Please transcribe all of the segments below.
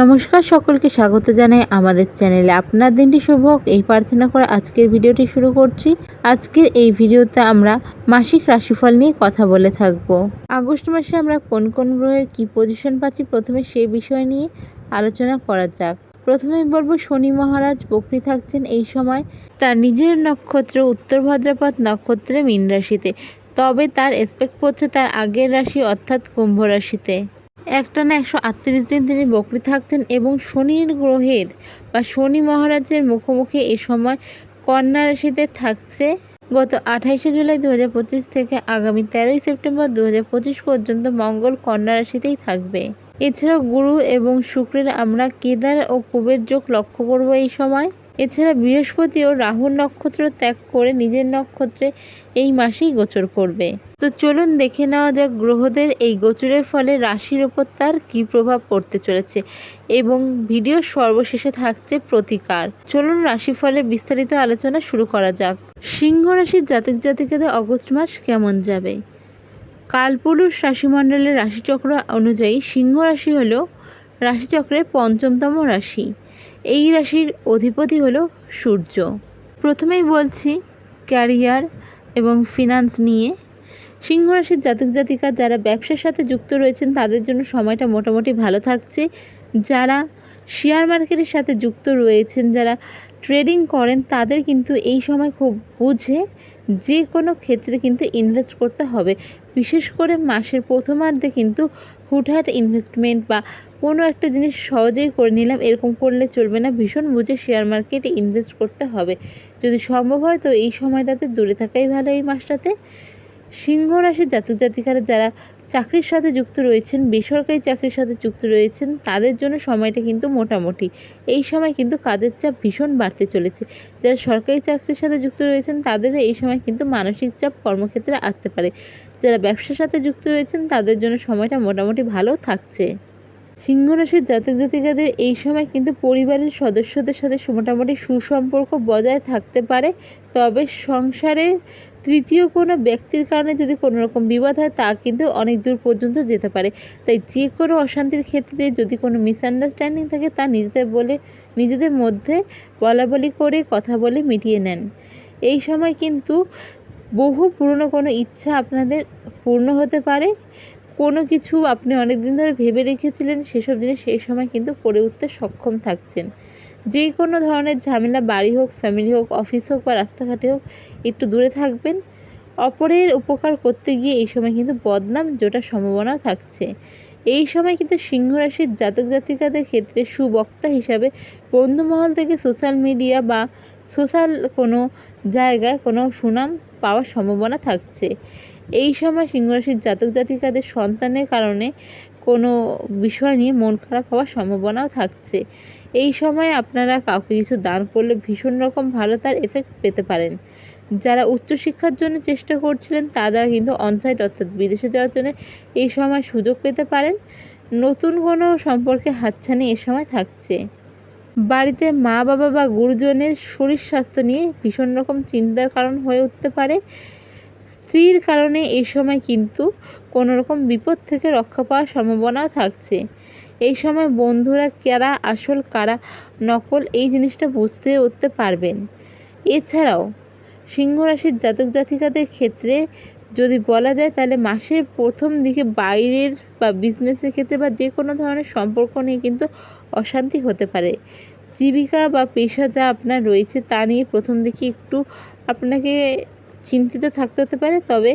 নমস্কার সকলকে স্বাগত জানাই আমাদের চ্যানেলে। আপনার দিনটি শুভ হোক। এই প্রার্থনা করে আজকের ভিডিওটি শুরু করছি। আজকের এই ভিডিওতে আমরা মাসিক রাশিফল নিয়ে কথা বলে থাকব। আগস্ট মাসে আমরা কোন কোন গ্রহের কি পজিশন পাচ্ছি প্রথমে সেই বিষয় নিয়ে আলোচনা করা যাক। প্রথমে বলব, শনি মহারাজ বকরি থাকছেন এই সময় তার নিজের নক্ষত্র উত্তর ভাদ্রপদ নক্ষত্রে মীন রাশিতে। তবে তার এসপেক্ট পড়ছে তার আগের রাশি অর্থাৎ কুম্ভ রাশিতে। একটানা একশো আটত্রিশ দিন তিনি বকরি থাকছেন এবং শনির গ্রহের বা শনি মহারাজের মুখোমুখি এ সময় কন্যা রাশিতে থাকছে। গত আঠাইশে জুলাই দু হাজার পঁচিশ থেকে আগামী তেরোই সেপ্টেম্বর দু হাজার পঁচিশ পর্যন্ত মঙ্গল কন্যা রাশিতেই থাকবে। এছাড়াও গুরু এবং শুক্রের আমরা কেদার ও কুবের যোগ লক্ষ্য করব এই সময়। এছাড়া বৃহস্পতিও রাহুর নক্ষত্র ত্যাগ করে নিজের নক্ষত্রে এই মাসেই গোচর করবে। তো চলুন দেখে নেওয়া যাক গ্রহদের এই গোচরের ফলে রাশির ওপর তার কী প্রভাব পড়তে চলেছে এবং ভিডিওর সর্বশেষে থাকছে প্রতিকার। চলুন রাশিফলের বিস্তারিত আলোচনা শুরু করা যাক। সিংহ রাশির জাতক জাতিকাদের অগস্ট মাস কেমন যাবে? কালপুরুষ রাশিমণ্ডলের রাশিচক্র অনুযায়ী সিংহ রাশি হল রাশিচক্রের পঞ্চমতম রাশি। এই রাশির অধিপতি হলো সূর্য। প্রথমেই বলছি ক্যারিয়ার এবং ফিনান্স নিয়ে। সিংহ রাশির জাতক জাতিকা যারা ব্যবসার সাথে যুক্ত রয়েছেন, তাদের জন্য সময়টা মোটামুটি ভালো থাকছে। যারা শেয়ার মার্কেটের সাথে যুক্ত রয়েছেন, যারা ট্রেডিং করেন, তাদের কিন্তু এই সময় খুব বুঝে যে কোনো ক্ষেত্রে কিন্তু ইনভেস্ট করতে হবে। বিশেষ করে মাসের প্রথমার্ধে কিন্তু হুটহাট ইনভেস্টমেন্ট বা কোনো একটা জিনিস সহজেই করে নিলাম, এরকম করলে চলবে না। ভীষণ বুঝে শেয়ার মার্কেটে ইনভেস্ট করতে হবে। যদি সম্ভব হয় তো এই সময়টাতে দূরে থাকাই ভালো এই মাসটাতে। সিংহ রাশির জাতক জাতিকারা যারা চাকরির সাথে যুক্ত রয়েছেন, বেসরকারি চাকরির সাথে যুক্ত রয়েছেন, তাদের জন্য সময়টা কিন্তু মোটামুটি। এই সময় কিন্তু কাজের চাপ ভীষণ বাড়তে চলেছে। যারা সরকারি চাকরির সাথে যুক্ত রয়েছেন, তাদেরও এই সময় কিন্তু মানসিক চাপ কর্মক্ষেত্রে আসতে পারে। যারা ব্যবসার সাথে যুক্ত রয়েছেন, তাদের জন্য সময়টা মোটামুটি ভালো থাকছে। সিংহ রাশির জাতক জাতিকাদের এই সময় কিন্তু পরিবারের সদস্যদের সাথে মোটামুটি সুসম্পর্ক বজায় থাকতে পারে। তবে সংসারে তৃতীয় কোনো ব্যক্তির কারণে যদি কোনো রকম বিবাদ হয়, তা কিন্তু অনেক দূর পর্যন্ত যেতে পারে। তাই যে কোনো অশান্তির ক্ষেত্রে যদি কোনো মিসআন্ডারস্ট্যান্ডিং থাকে, তা নিজেদের বলে, নিজেদের মধ্যে বলা বলি করে কথা বলে মিটিয়ে নেন। এই সময় কিন্তু বহু পুরনো কোনো ইচ্ছা আপনাদের পূর্ণ হতে পারে। কোনো কিছু আপনি অনেক দিন ধরে ভেবে রেখেছিলেন, সেসব জিনিস সেই সময় কিন্তু করে উঠতে সক্ষম থাকছেন। যে কোনো ধরনের ঝামেলা বাড়ি হোক ফ্যামিলি হোক অফিস হোক বা রাস্তাঘাটে হোক, একটু দূরে থাকবেন। অপরের উপকার করতে গিয়ে এই সময় কিন্তু বদনাম জোটার সম্ভাবনাও থাকছে। এই সময় কিন্তু সিংহ রাশির জাতক জাতিকাদের ক্ষেত্রে সুবক্তা হিসাবে বন্ধুমহল থেকে সোশ্যাল মিডিয়া বা সোশ্যাল কোনো জায়গায় কোনো সুনাম পাওয়ার সম্ভাবনা থাকছে। এই সময় সিংহরাশির জাতক জাতিকাদের সন্তানের কারণে কোনো বিষয় নিয়ে মন খারাপ হওয়ার সম্ভাবনাও থাকছে। এই সময় আপনারা কাউকে কিছু দান করলে ভীষণ রকম ভালো তার এফেক্ট পেতে পারেন। যারা উচ্চশিক্ষার জন্য চেষ্টা করছিলেন তারা কিন্তু অনসাইট অর্থাৎ বিদেশে যাওয়ার জন্য এই সময় সুযোগ পেতে পারেন। নতুন কোনো সম্পর্কে হাতছানি এ সময় থাকছে। বাড়িতে মা, বাবা বা গুরুজনের শরীর স্বাস্থ্য নিয়ে ভীষণ রকম চিন্তার কারণ হয়ে উঠতে পারে। স্ত্রীর কারণে এই সময় কিন্তু কোনো রকম বিপদ থেকে রক্ষা পাওয়ার সম্ভাবনাও থাকছে। এই সময় বন্ধুরা কারা, আসল কারা, নকল এই জিনিসটা বুঝতে উঠতে পারবেন। এছাড়াও সিংহ রাশির জাতক জাতিকাদের ক্ষেত্রে যদি বলা যায় তাহলে মাসের প্রথম দিকে বাইরের বা বিজনেসের ক্ষেত্রে বা যে কোনো ধরনের সম্পর্ক নিয়ে কিন্তু অশান্তি হতে পারে। জীবিকা বা পেশা যা আপনার রয়েছে তা নিয়ে প্রথম দিকে একটু আপনাকে চিন্তিত থাকতে হতে পারে, তবে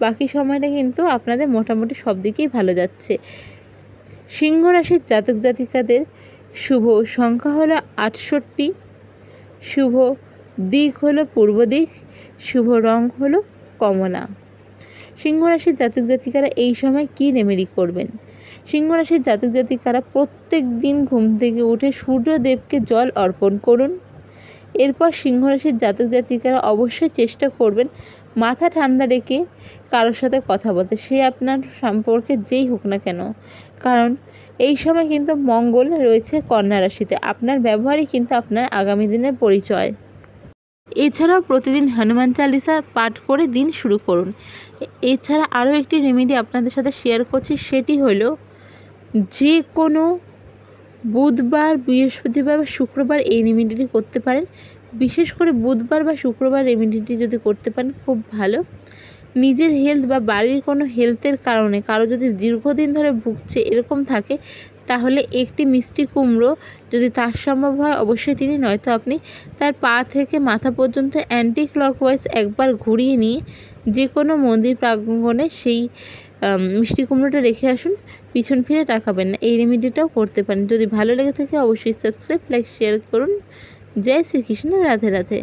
বাকি সময়টা কিন্তু আপনাদের মোটামুটি সব দিকেই ভালো যাচ্ছে। সিংহ রাশির জাতক জাতিকাদের শুভ সংখ্যা হলো আটষট্টি, শুভ দিক হলো পূর্ব দিক, শুভ রং হলো কমলা। সিংহ রাশির জাতক জাতিকারা এই সময় কী রেমেডি করবেন? সিংহ রাশির জাতক জাতিকারা প্রত্যেক দিন ঘুম থেকে উঠে সূর্যদেবকে জল অর্পণ করুন। এরপর সিংহ রাশির জাতক জাতিকারা অবশ্যই চেষ্টা করবেন মাথা ঠান্ডা রেখে কারোর সাথে কথা বলতে, সে আপনার সম্পর্কে যেই হোক না কেন। কারণ এই সময় কিন্তু মঙ্গল রয়েছে কন্যা রাশিতে। আপনার ব্যবহারই কিন্তু আপনার আগামী দিনের পরিচয়। এছাড়াও প্রতিদিন হনুমান চালিসা পাঠ করে দিন শুরু করুন। এছাড়া আরও একটি রেমেডি আপনাদের সাথে শেয়ার করছি, সেটি হলো যে কোনো বুধবার, বৃহস্পতিবার বা শুক্রবার এই রেমেডিটি করতে পারেন। বিশেষ করে বুধবার বা শুক্রবার রেমেডিটি যদি করতে পারেন, খুব ভালো। নিজের হেলথ বা বাড়ির কোনো হেলথের কারণে, কারও যদি দীর্ঘদিন ধরে ভুগছে, এরকম থাকে তাহলে একটি মিষ্টি কুমড়ো যদি তার সম্ভব হয়, অবশ্যই তিনি নয়তো আপনি তার পা থেকে মাথা পর্যন্ত অ্যান্টি ক্লকওয়াইজ একবার ঘুরিয়ে নিয়ে যে কোনো মন্দির প্রাঙ্গণে সেই মিষ্টি কুমড়োটা রেখে আসুন, পিছন ফিরে তাকাবেন না। এই রেমেডিটাও করতে পারেন। যদি ভালো লেগে থাকে, অবশ্যই সাবস্ক্রাইব লাইক শেয়ার করুন। জয় শ্রীকৃষ্ণ। রাধে রাধে।